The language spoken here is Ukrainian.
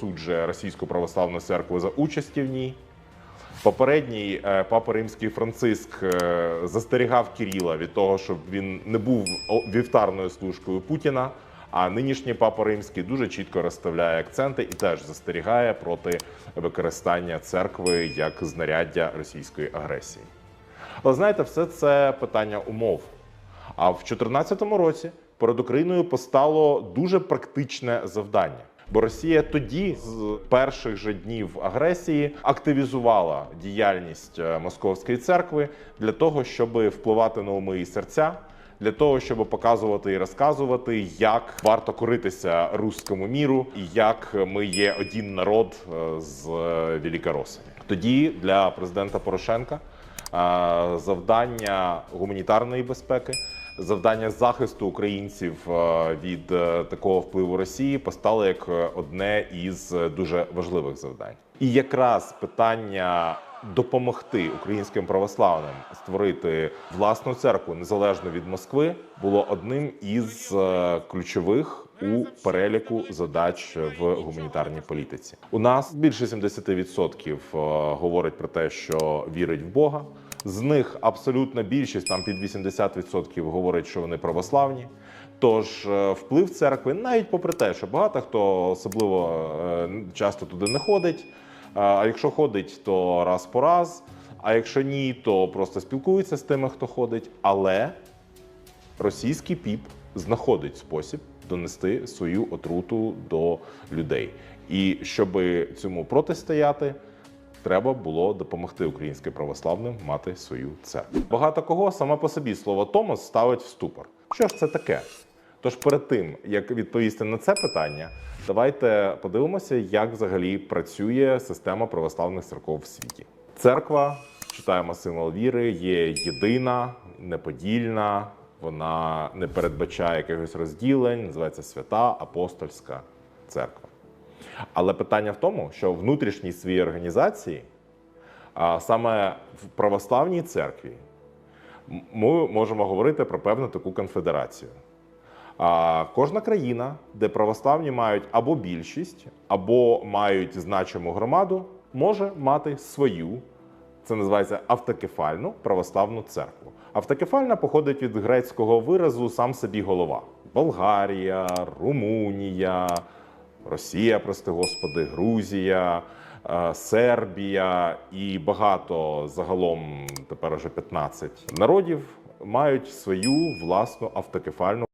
суджує Російську православну церкву за участі в ній. Попередній е, папа Римський Франциск е, застерігав Кіріла від того, щоб він не був вівтарною служкою Путіна. А нинішній папа Римський дуже чітко розставляє акценти і теж застерігає проти використання церкви як знаряддя російської агресії. Але знаєте, все це питання умов. А в 2014 році перед Україною постало дуже практичне завдання. Бо Росія тоді, з перших же днів агресії, активізувала діяльність е, московської церкви для того, щоб впливати на уми і серця, для того, щоб показувати і розказувати, як варто коритися руському міру, і як ми є один народ е, з е, великоросами. Тоді для президента Порошенка завдання гуманітарної безпеки, завдання захисту українців від е, такого впливу Росії постало як одне із дуже важливих завдань. І якраз питання допомогти українським православним створити власну церкву незалежно від Москви було одним із е, ключових у переліку задач в гуманітарній політиці. У нас більше 70% е, говорить про те, що вірить в Бога. З них абсолютна більшість, там під 80% говорить, що вони православні. Тож е, вплив церкви, навіть попри те, що багато хто особливо е, часто туди не ходить. А якщо ходить, то раз по раз. А якщо ні, то просто спілкується з тими, хто ходить. Але російський піп знаходить спосіб донести свою отруту до людей. І щоб цьому протистояти, треба було допомогти українським православним мати свою церкву. Багато кого саме по собі слово Томос ставить в ступор. Що ж це таке? Тож перед тим як відповісти на це питання, давайте подивимося, як взагалі працює система православних церков в світі. Церква, читаємо символ віри, є єдина, неподільна. Вона не передбачає якихось розділень, називається свята апостольська церква. Але питання в тому, що внутрішній своїй організації, саме в православній церкві, ми можемо говорити про певну таку конфедерацію. Кожна країна, де православні мають або більшість, або мають значиму громаду, може мати свою, це називається автокефальну православну церкву. Автокефальна походить від грецького виразу сам собі голова: Болгарія, Румунія, Росія, прости господи, Грузія, е, Сербія і багато загалом тепер уже 15 народів мають свою власну автокефальну